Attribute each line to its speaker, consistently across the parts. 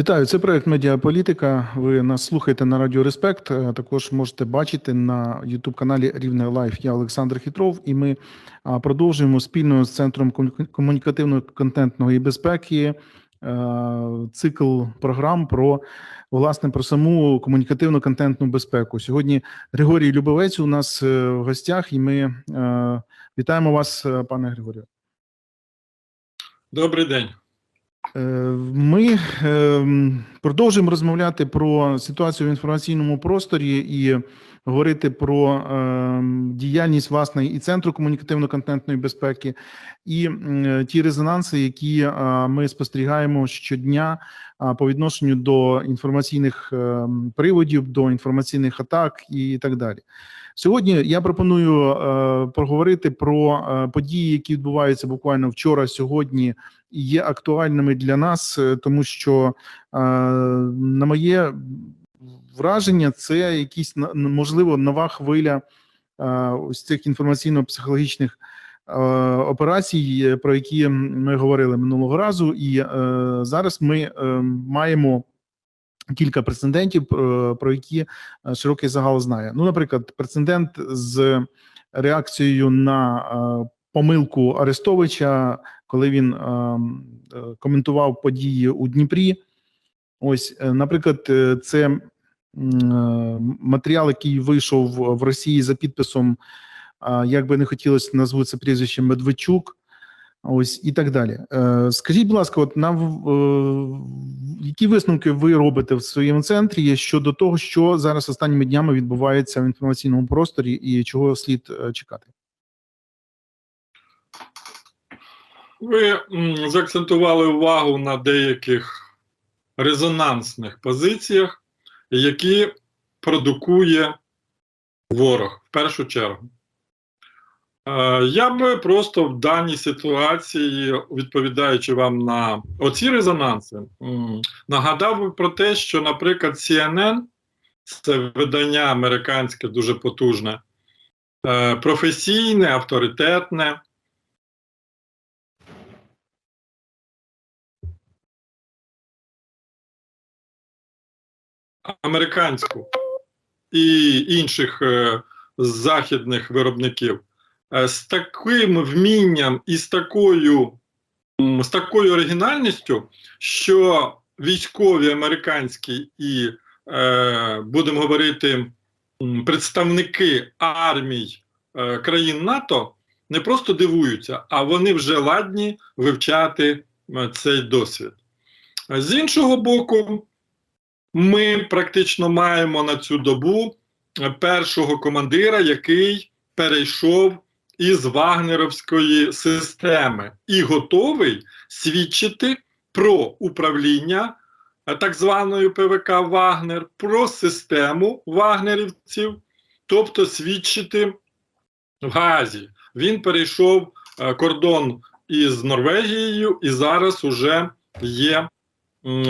Speaker 1: Вітаю, це проект Медіаполітика. Ви нас слухаєте на Радіо Респект. Е, Також можете бачити на youtube каналі Рівне Лайф. Я Олександр Хітров, і ми продовжуємо спільно з центром комуні- комунікативно-контентної безпеки е, цикл програм про власне про саму комунікативно-контентну безпеку. Сьогодні Григорій Любовець у нас е, в гостях, і ми вітаємо вас, пане Григорію.
Speaker 2: Добрий день.
Speaker 1: Е, Ми ем, продовжуємо розмовляти про ситуацію в інформаційному просторі і говорити про ем, діяльність власне і центру комунікативно-контентної безпеки, і ті резонанси, які ми спостерігаємо щодня по відношенню до інформаційних ем, приводів, до інформаційних атак і так далі. Сьогодні я пропоную е, поговорити про е, події, які відбуваються буквально вчора, сьогодні і є актуальними для нас, е, тому що, е, на моє враження, це якісь можливо нова хвиля е, ось цих інформаційно-психологічних е, операцій, е, про які ми говорили минулого разу, і е, зараз ми е, маємо. Кілька прецедентів, про про які е, широкий загал знає. Ну, наприклад, прецедент з реакцією на е, помилку Арестовича, коли він е, е, коментував події у Дніпрі. Ось, е, наприклад, е, це е, матеріал, який вийшов в Росії за підписом, е, як би не хотілося назву це прізвище Медведчук. Ось і так далі. Е, Скажіть, будь ласка, от нам е, які висновки ви робите в своєму центрі щодо того, що зараз останніми днями відбувається в інформаційному просторі, і чого слід е, чекати?
Speaker 2: Ви заакцентували увагу на деяких резонансних позиціях, які продукує ворог в першу чергу. Е, Я би просто в даній ситуації, відповідаючи вам на оці резонанси, нагадав би про те, що, наприклад, CNN, це видання американське дуже потужне, е, професійне, авторитетне. американську і інших е, західних виробників з таким вмінням і з такою, з такою оригінальністю, що військові американські і, е, будемо говорити, представники армій е, країн НАТО не просто дивуються, а вони вже ладні вивчати е, цей досвід. З іншого боку, ми практично маємо на цю добу е, першого командира, який перейшов із вагнеровської системи і готовий свідчити про управління е, так званою ПВК Вагнер, про систему вагнерівців, тобто свідчити в Газі. Він перейшов е, кордон із Норвегією і зараз уже є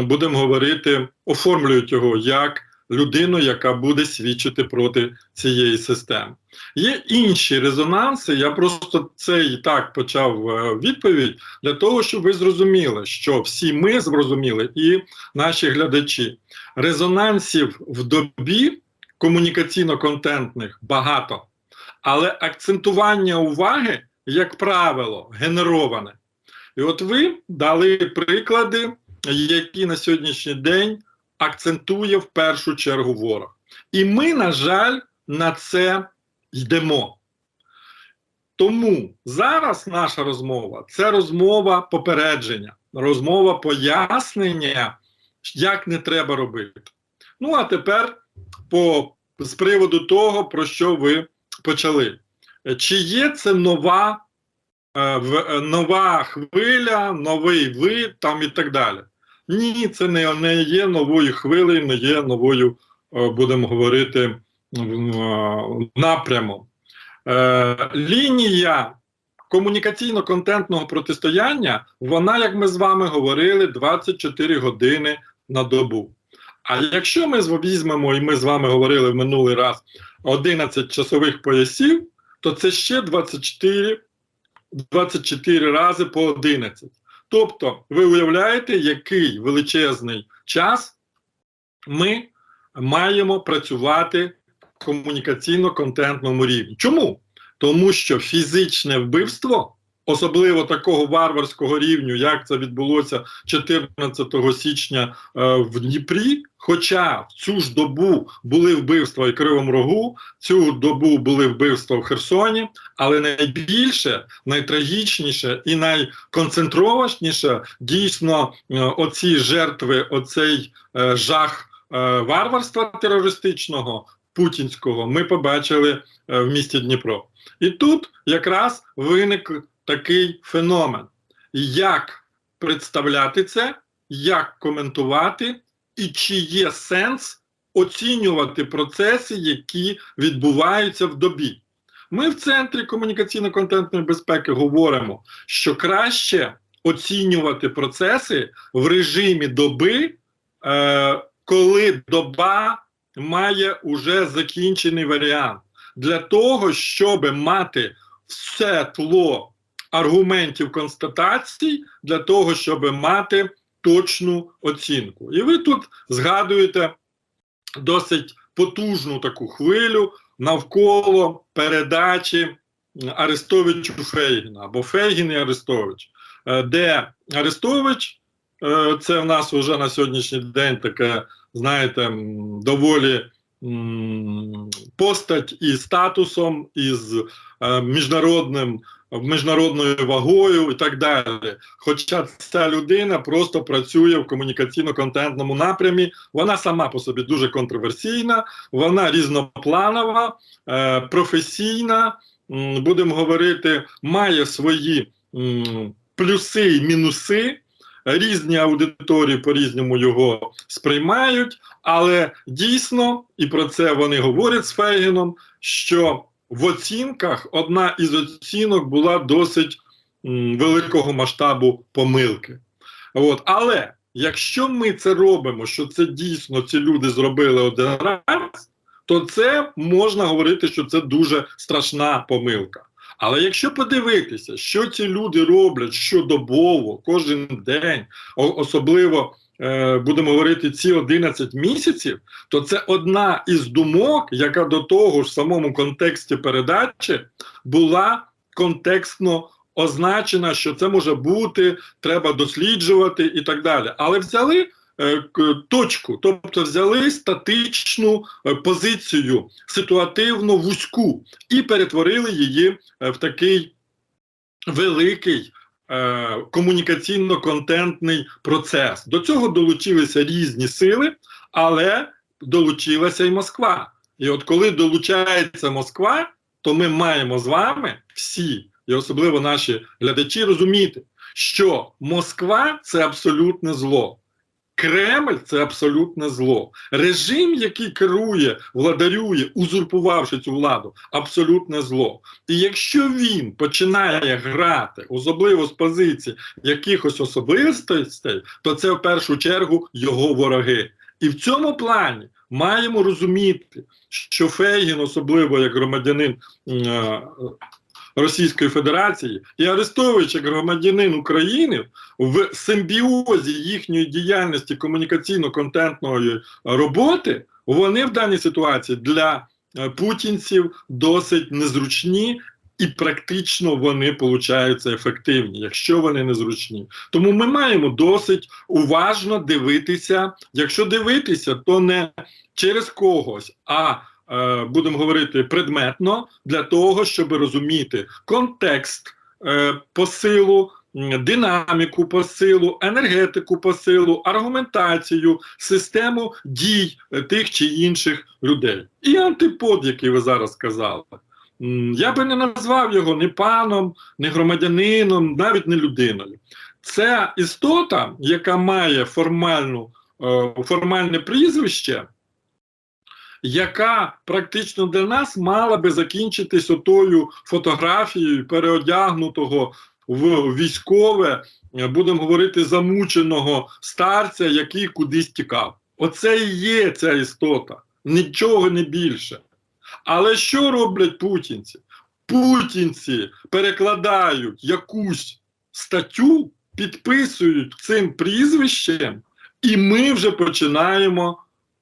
Speaker 2: будемо говорити, оформлюють його як людину, яка буде свідчити проти цієї системи. Є інші резонанси. Я просто це і так почав е, відповідь для того, щоб ви зрозуміли, що всі ми зрозуміли, і наші глядачі. Резонансів в добі комунікаційно-контентних багато, але акцентування уваги, як правило, генероване. І от ви дали приклади які на сьогоднішній день акцентує в першу чергу ворог. І ми, на жаль, на це йдемо. Тому зараз наша розмова це розмова попередження, розмова пояснення, як не треба робити. Ну, а тепер по, з приводу того, про що ви почали. Чи є це нова е, е, нова хвиля, новий вид там і так далі. Ні, це не, не є новою хвилею, не є новою, е, будемо говорити, напрямом. Е, лінія комунікаційно-контентного протистояння, вона, як ми з вами говорили, 24 години на добу. А якщо ми візьмемо, і ми з вами говорили в минулий раз 11 часових поясів, то це ще 24 24 рази по 11. Тобто, ви уявляєте, який величезний час ми маємо працювати в комунікаційно-контентному рівні. Чому? Тому що фізичне вбивство, особливо такого варварського рівню, як це відбулося 14 січня е, в Дніпрі. Хоча в цю ж добу були вбивства і Кривому Рогу, цю добу були вбивства в Херсоні, але найбільше, найтрагічніше і найконцентрованіше дійсно е, оці жертви, оцей е, жах е, варварства терористичного путінського ми побачили в місті Дніпро. І тут якраз виник такий феномен. Як представляти це, як коментувати, і чи є сенс оцінювати процеси, які відбуваються в добі. Ми в Центрі комунікаційно-контентної безпеки говоримо, що краще оцінювати процеси в режимі доби, е, коли доба має уже закінчений варіант. Для того, щоб мати все тло аргументів констатацій, для того, щоб мати точну оцінку. І ви тут згадуєте досить потужну таку хвилю навколо передачі Арестовичу Фейгіна або Фейгін і Арестович, е, де Арестович е, це в нас вже на сьогоднішній день таке, знаєте, доволі постать і статусом, і з е, міжнародним міжнародною вагою і так далі. Хоча ця людина просто працює в комунікаційно-контентному напрямі, вона сама по собі дуже контроверсійна, вона різнопланова, е, професійна, будемо говорити, має свої плюси і мінуси. Різні аудиторії по-різному його сприймають, але дійсно, і про це вони говорять з Фейгіном, що в оцінках одна із оцінок була досить великого масштабу помилки. От. Але якщо ми це робимо, що це дійсно ці люди зробили один раз, то це можна говорити, що це дуже страшна помилка. Але якщо подивитися, що ці люди роблять щодобово, кожен день, особливо будемо говорити ці 11 місяців, то це одна із думок, яка до того ж в самому контексті передачі була контекстно означена, що це може бути, треба досліджувати і так далі. Але взяли е, точку, тобто взяли статичну е, позицію, ситуативно вузьку, і перетворили її е, в такий великий е, комунікаційно-контентний процес. До цього долучилися різні сили, але долучилася і Москва. І от коли долучається Москва, то ми маємо з вами всі, і особливо наші глядачі, розуміти, що Москва це абсолютне зло. Кремль це абсолютне зло. Режим, який керує, владарює, узурпувавши цю владу, абсолютне зло. І якщо він починає грати, особливо з позиції якихось особистостей, то це в першу чергу його вороги. І в цьому плані маємо розуміти, що Фейгін, особливо як громадянин е, Російської Федерації, і Арестович як громадянин України в симбіозі їхньої діяльності комунікаційно-контентної роботи, вони в даній ситуації для е, путінців досить незручні. І практично вони получаються ефективні, якщо вони незручні. Тому ми маємо досить уважно дивитися. Якщо дивитися, то не через когось, а будемо говорити предметно для того, щоб розуміти контекст е, посилу, динаміку посилу, енергетику посилу, аргументацію, систему дій е, тих чи інших людей. І антипод, який ви зараз сказали. Я би не назвав його ні паном, ні громадянином, навіть не людиною. Це істота, яка має формальну, е, формальне прізвище, яка практично для нас мала би закінчитись отою фотографією переодягнутого в військове, е, будемо говорити, замученого старця, який кудись тікав. Оце і є ця істота, нічого не більше. Але що роблять путінці? Путінці перекладають якусь статтю підписують цим прізвищем, і ми вже починаємо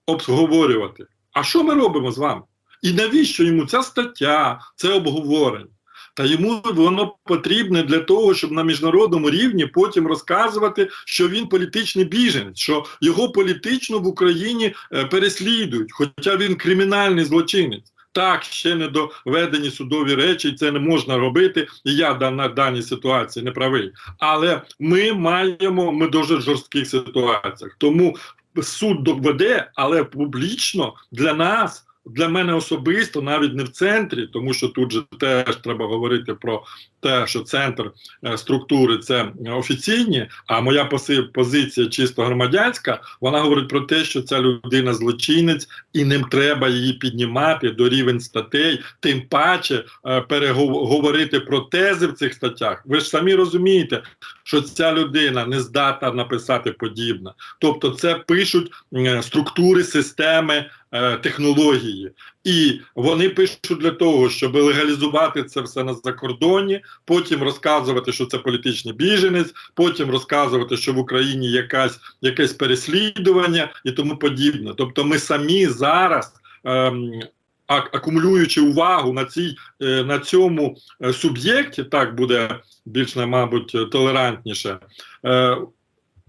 Speaker 2: обговорювати. А що ми робимо з вами? І навіщо йому ця стаття, це обговорення? Та йому воно потрібне для того, щоб на міжнародному рівні потім розказувати, що він політичний біженець, що його політично в Україні е, переслідують, хоча він кримінальний злочинець. Так, ще не доведені судові речі, це не можна робити. І я на даній ситуації не правий. Але ми маємо ми дуже жорстких ситуаціях. Тому суд доведе, але публічно для нас, для мене особисто, навіть не в центрі, тому що тут же теж треба говорити про те, що центр е, структури це офіційні. А моя позиція чисто громадянська, вона говорить про те, що ця людина злочинець, і ним треба її піднімати до рівень статей, тим паче е, переговорити про тези в цих статтях. Ви ж самі розумієте, що ця людина не здатна написати подібне. Тобто, це пишуть е, структури системи е, технології, і вони пишуть для того, щоб легалізувати це все на закордоні, потім розказувати, що це політичний біженець, потім розказувати, що в Україні якась якесь переслідування і тому подібне. Тобто, ми самі зараз. А- Акумулюючи увагу на цій е, на цьому е, суб'єкті, так буде більш мабуть толерантніше, е,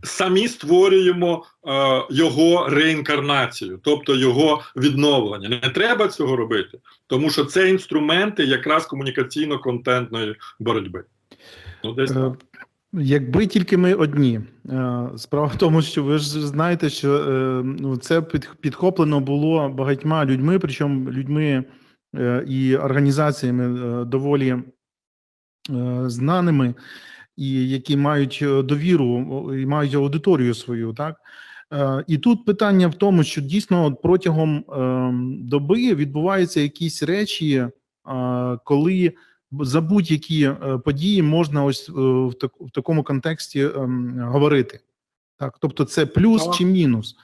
Speaker 2: самі створюємо е, його реінкарнацію, тобто його відновлення. Не треба цього робити, тому що це інструменти якраз комунікаційно-контентної боротьби. Ну, десь
Speaker 1: Е,
Speaker 2: так.
Speaker 1: Якби тільки ми одні. Е, Справа в тому, що ви ж знаєте, що е, ну, це під, підхоплено було багатьма людьми, причому людьми і організаціями доволі знаними, і які мають е, довіру і мають аудиторію свою, так. Е, І тут питання в тому, що дійсно от протягом е, доби відбуваються якісь речі, е, коли за будь-які події можна ось в, такому контексті ем, говорити. Так, тобто, це плюс чи мінус,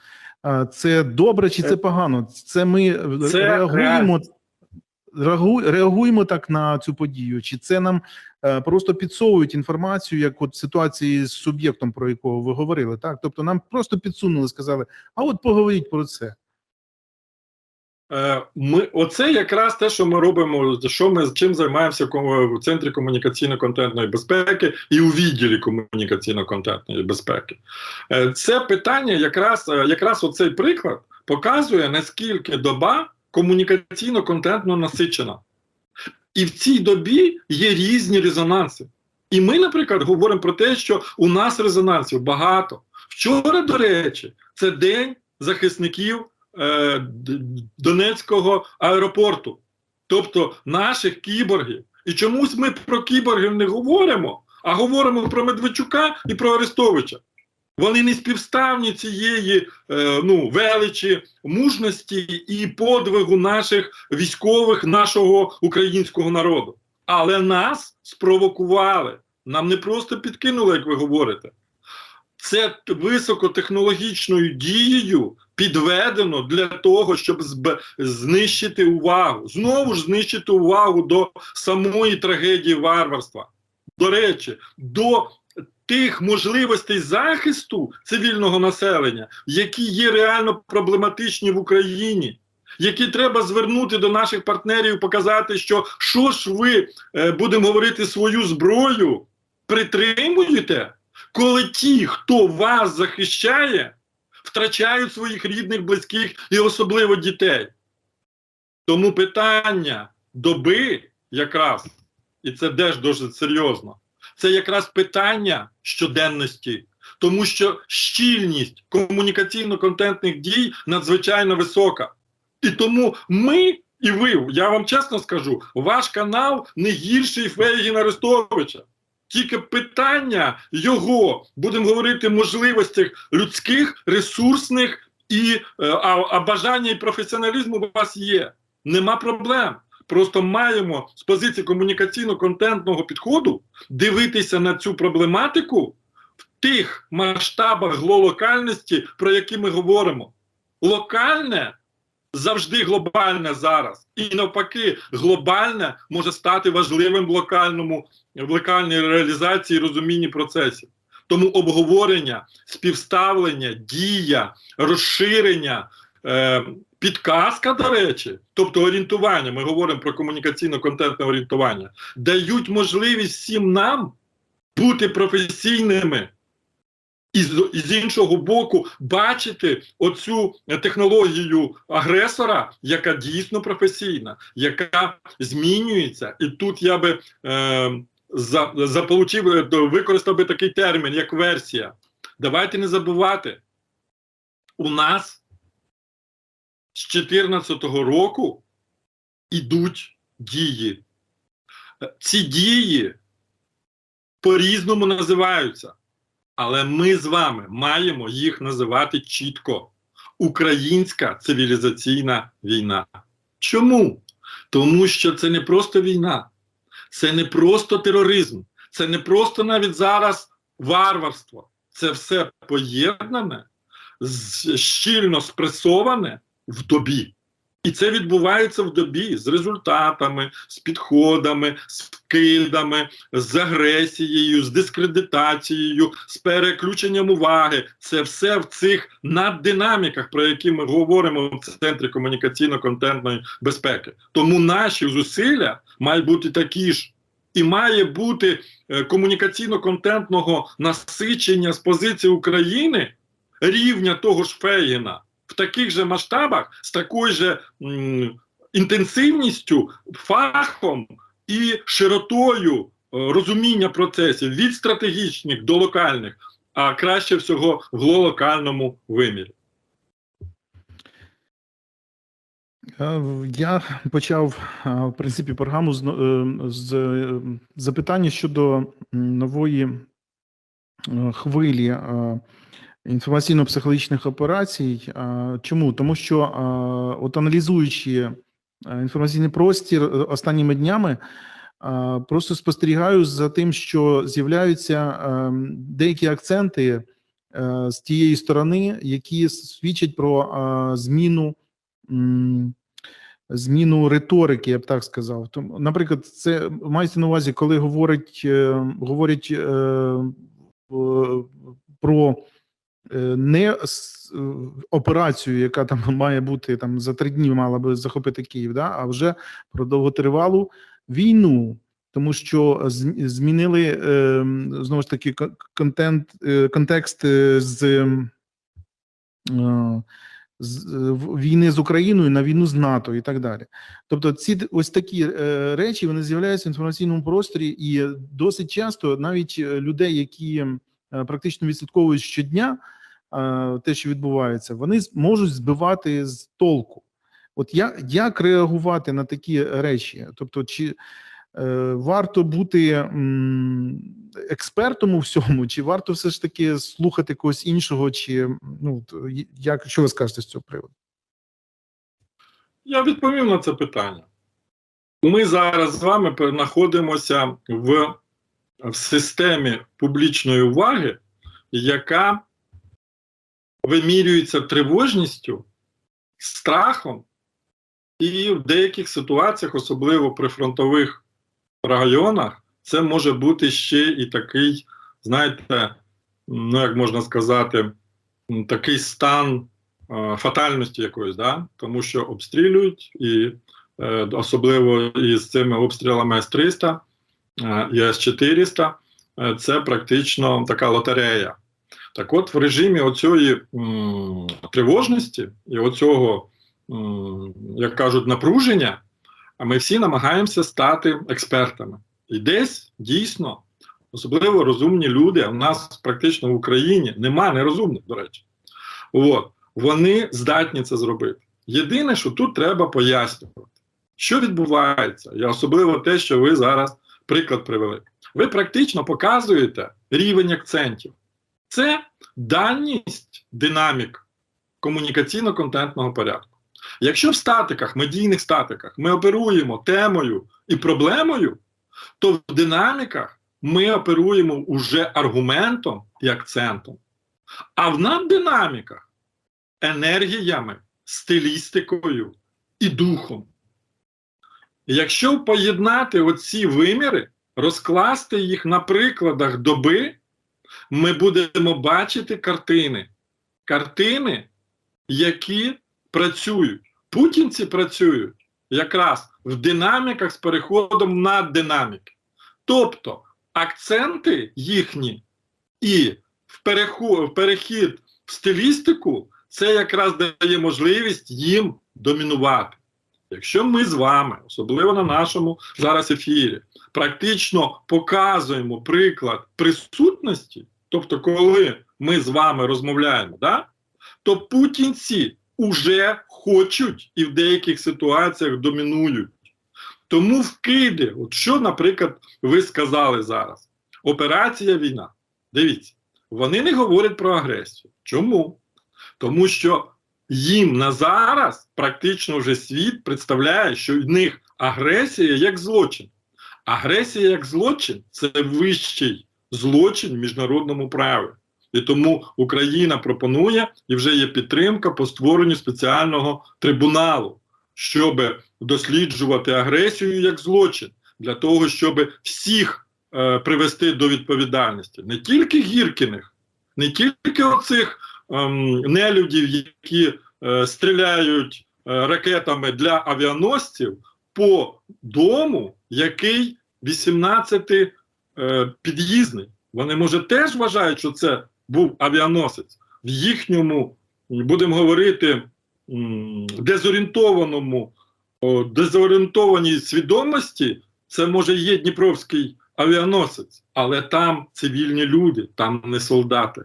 Speaker 1: це добре чи це, погано. Це ми
Speaker 2: Це
Speaker 1: реагуємо,
Speaker 2: реально.
Speaker 1: Реагу- реагуємо так на цю подію, чи це нам е, просто підсовують інформацію, як от ситуації з суб'єктом, про якого ви говорили. Так, тобто нам просто підсунули, сказали: а от поговоріть про це.
Speaker 2: Е, Ми оце якраз те, що ми робимо, що ми чим займаємося в центрі комунікаційно-контентної безпеки і у відділі комунікаційно-контентної безпеки. Е, Це питання, якраз е, якраз оцей приклад показує наскільки доба комунікаційно-контентно насичена. І в цій добі є різні резонанси. І ми, наприклад, говоримо про те, що у нас резонансів багато. Вчора, до речі, це день захисників е, Донецького аеропорту, тобто наших кіборгів. І чомусь ми про кіборгів не говоримо, а говоримо про Медведчука і про Арестовича. Вони не співставні цієї е, ну, величі, мужності і подвигу наших військових, нашого українського народу. Але нас спровокували. Нам не просто підкинули, як ви говорите. Це високотехнологічною дією підведено для того, щоб знищити увагу. Знову ж знищити увагу до самої трагедії варварства. До речі, до тих можливостей захисту цивільного населення, які є реально проблематичні в Україні. Які треба звернути до наших партнерів, показати, що що ж ви е, будемо говорити свою зброю, притримуєте, коли ті, хто вас захищає, втрачають своїх рідних, близьких і особливо дітей. Тому питання доби якраз, і це теж дуже серйозно, це якраз питання щоденності, тому що щільність комунікаційно-контентних дій надзвичайно висока. І тому ми і ви, я вам чесно скажу, ваш канал не гірший Фейгіна Арестовича. Тільки питання його, будемо говорити, можливостях людських, ресурсних і е, а, а бажання і професіоналізму у вас є. Нема проблем. Просто маємо з позиції комунікаційно-контентного підходу дивитися на цю проблематику в тих масштабах глолокальності, про які ми говоримо. Локальне завжди глобальне зараз. І навпаки, глобальне може стати важливим в локальному в локальній реалізації розумінні процесів. Тому обговорення, співставлення, дія, розширення, е, підказка, до речі, тобто орієнтування, ми говоримо про комунікаційно-контентне орієнтування, дають можливість всім нам бути професійними. І з, і з іншого боку, бачити оцю технологію агресора, яка дійсно професійна, яка змінюється. І тут я би е, за, заполучив, е, використав би такий термін, як версія. Давайте не забувати, у нас з 2014 року ідуть дії. Ці дії по-різному називаються. Але ми з вами маємо їх називати чітко. Українська цивілізаційна війна. Чому? Тому що це не просто війна, це не просто тероризм, це не просто навіть зараз варварство. Це все поєднане, щільно спресоване в добі. І це відбувається в добі з результатами, з підходами, з вкидами, з агресією, з дискредитацією, з переключенням уваги. Це все в цих наддинаміках, про які ми говоримо в центрі комунікаційно-контентної безпеки. Тому наші зусилля мають бути такі ж. І має бути е, комунікаційно-контентного насичення з позиції України рівня того ж Фейгіна в таких же масштабах, з такою же інтенсивністю, фахом і широтою е, розуміння процесів від стратегічних до локальних, а краще всього в глобальному вимірі.
Speaker 1: Е, Я почав е, в принципі програму з, з запитання щодо нової хвилі інформаційно-психологічних операцій. Чому? Тому що, от аналізуючи е, інформаційний простір е, останніми днями, просто спостерігаю за тим, що з'являються е, деякі акценти з тієї сторони, які свідчать про зміну. Зміну риторики, я б так сказав. Тому, наприклад, це мається на увазі, коли говорить, говорять е, про не е, операцію, яка там має бути там за три дні, мала би захопити Київ, да, а вже про довготривалу війну, тому що змінили е, знову ж таки контент, е, контекст е, з. е, з е, війни з Україною на війну з НАТО і так далі. Тобто, ці ось такі е, речі вони з'являються в інформаційному просторі, і досить часто навіть е, людей, які е, практично відслідковують щодня е, те, що відбувається, вони можуть збивати з толку. От я як реагувати на такі речі? Тобто, чи е, варто бути м, експертом у всьому, чи варто все ж таки слухати когось іншого, чи ну як що ви скажете з цього приводу?
Speaker 2: Я відповім на це питання. Ми зараз з вами знаходимося в, в системі публічної уваги, яка вимірюється тривожністю, страхом, і в деяких ситуаціях, особливо при фронтових районах, це може бути ще і такий, знаєте, ну як можна сказати, такий стан е, фатальності якоїсь, да? тому що обстрілюють, і е, особливо із цими обстрілами С-300 е, і С-400, е, це практично така лотерея. Так от, в режимі оцієї тривожності і оцього, м, як кажуть, напруження, а ми всі намагаємося стати експертами. І десь дійсно, особливо розумні люди, а в нас практично в Україні нема нерозумних, до речі. От, вони здатні це зробити. Єдине, що тут треба пояснювати, що відбувається, і особливо те, що ви зараз приклад привели. Ви практично показуєте рівень акцентів. Це даність динамік комунікаційно-контентного порядку. Якщо в статиках, медійних статиках ми оперуємо темою і проблемою, то в динаміках ми оперуємо уже аргументом і акцентом. А в наддинаміках енергіями, стилістикою і духом. Якщо поєднати оці виміри, розкласти їх на прикладах доби, ми будемо бачити картини. Картини, які працюють. Путінці працюють якраз в динаміках з переходом на динаміки. Тобто акценти їхні і в, переху, в перехід в стилістику це якраз дає можливість їм домінувати. Якщо ми з вами, особливо на нашому зараз ефірі, практично показуємо приклад присутності, тобто, коли ми з вами розмовляємо, да, то путінці уже хочуть і в деяких ситуаціях домінують. Тому вкиди, от що, наприклад, ви сказали зараз: операція війна. Дивіться, вони не говорять про агресію. Чому? Тому що їм на зараз практично вже світ представляє, що в них агресія як злочин. Агресія як злочин це вищий злочин в міжнародному праві. І тому Україна пропонує і вже є підтримка по створенню спеціального трибуналу, щоб досліджувати агресію як злочин, для того, щоб всіх е, привести до відповідальності, не тільки Гіркіних, не тільки оцих нелюдів, які е, стріляють е, ракетами для авіаносців по дому, який 18 е, під'їзний. Вони, може, теж вважають, що це був авіаносець. В їхньому, будемо говорити, дезорієнтованому, дезорієнтованій свідомості, це може є Дніпровський авіаносець, але там цивільні люди, там не солдати.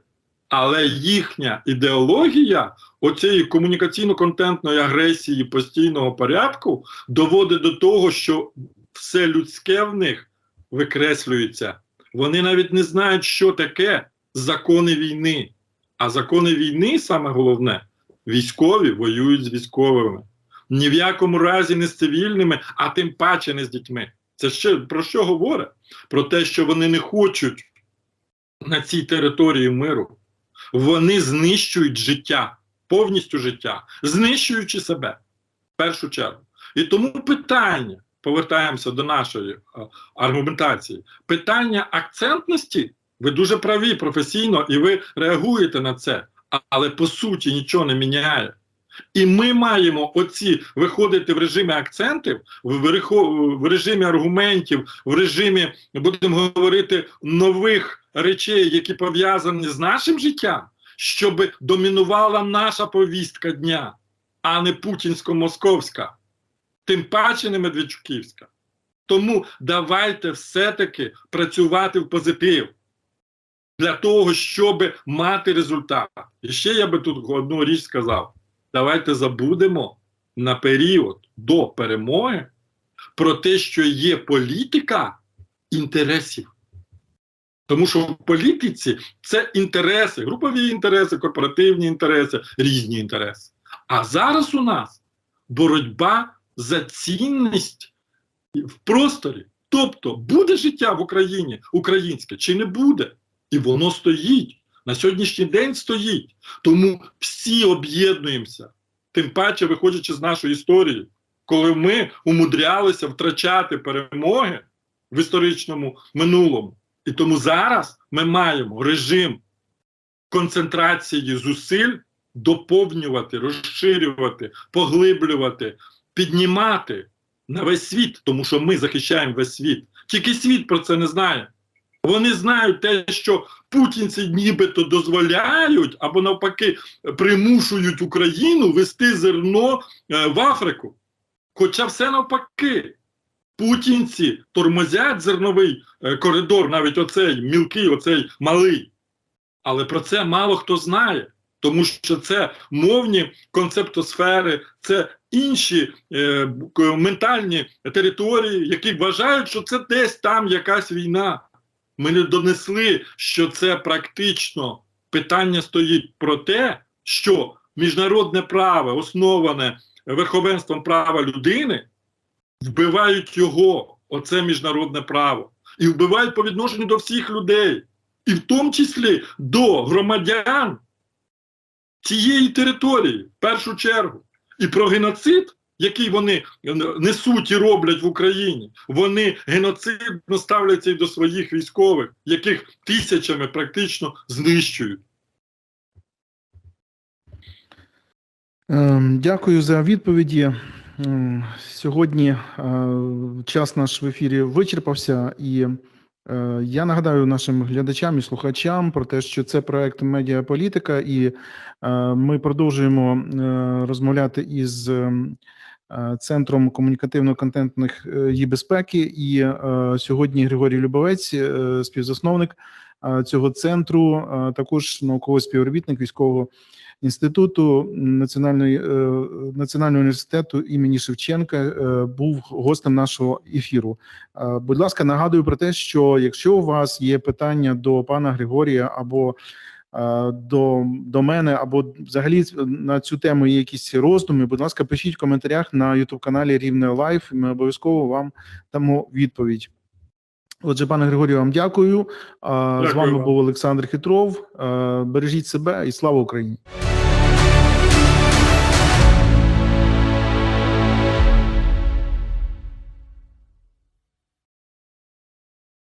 Speaker 2: Але їхня ідеологія оцієї комунікаційно-контентної агресії постійного порядку доводить до того, що все людське в них викреслюється. Вони навіть не знають, що таке закони війни. А закони війни, саме головне, військові воюють з військовими. Ні в якому разі не з цивільними, а тим паче не з дітьми. Це ще про що говорить? Про те, що вони не хочуть на цій території миру. Вони знищують життя, повністю життя, знищуючи себе в першу чергу. І тому питання, повертаємося до нашої а, аргументації, питання акцентності, ви дуже праві професійно, і ви реагуєте на це, але по суті нічого не міняє. І ми маємо оці виходити в режимі акцентів, в режимі аргументів, в режимі, будемо говорити, нових речей, які пов'язані з нашим життям, щоб домінувала наша повістка дня, а не путінсько-московська, тим паче не Медведчуківська. Тому давайте все-таки працювати в позитив для того, щоб мати результат. І ще я би тут одну річ сказав: давайте забудемо на період до перемоги про те, що є політика інтересів. Тому що в політиці це інтереси, групові інтереси, корпоративні інтереси, різні інтереси. А зараз у нас боротьба за цінність в просторі. Тобто, буде життя в Україні українське чи не буде? І воно стоїть. На сьогоднішній день стоїть. Тому всі об'єднуємося. Тим паче, виходячи з нашої історії, коли ми умудрялися втрачати перемоги в історичному минулому. І тому зараз ми маємо режим концентрації зусиль доповнювати, розширювати, поглиблювати, піднімати на весь світ, тому що ми захищаємо весь світ. Тільки світ про це не знає. Вони знають те, що путінці нібито дозволяють або навпаки примушують Україну вести зерно е, в Африку. Хоча все навпаки. Путінці тормозять зерновий е, коридор, навіть оцей мілкий, оцей малий. Але про це мало хто знає, тому що це мовні концептосфери, це інші е, ментальні території, які вважають, що це десь там якась війна. Ми не донесли, що це практично питання стоїть про те, що міжнародне право, основане верховенством права людини, вбивають його, оце міжнародне право, і вбивають по відношенню до всіх людей, і в тому числі до громадян цієї території, в першу чергу. І про геноцид який вони несуть і роблять в Україні. Вони геноцидно ставляться і до своїх військових, яких тисячами практично знищують.
Speaker 1: Ем, Дякую за відповіді. Сьогодні е, час наш в ефірі вичерпався, і е, я нагадаю нашим глядачам і слухачам про те, що це проект медіаполітика, і е, ми продовжуємо розмовляти із центром комунікативно-контентних її безпеки. І сьогодні Григорій Любовець, співзасновник цього центру, також науковий співробітник військового інституту національної е, національного університету імені Шевченка е, був гостем нашого ефіру. Е, Будь ласка, нагадую про те, що якщо у вас є питання до пана Григорія або до, до мене, або взагалі на цю тему є якісь роздуми, будь ласка, пишіть в коментарях на youtube каналі Рівне Лайф. Ми обов'язково вам дамо відповідь. Отже, пане Григорію, вам дякую. А, З вами
Speaker 2: вам.
Speaker 1: був Олександр Хитров. Бережіть себе і слава Україні.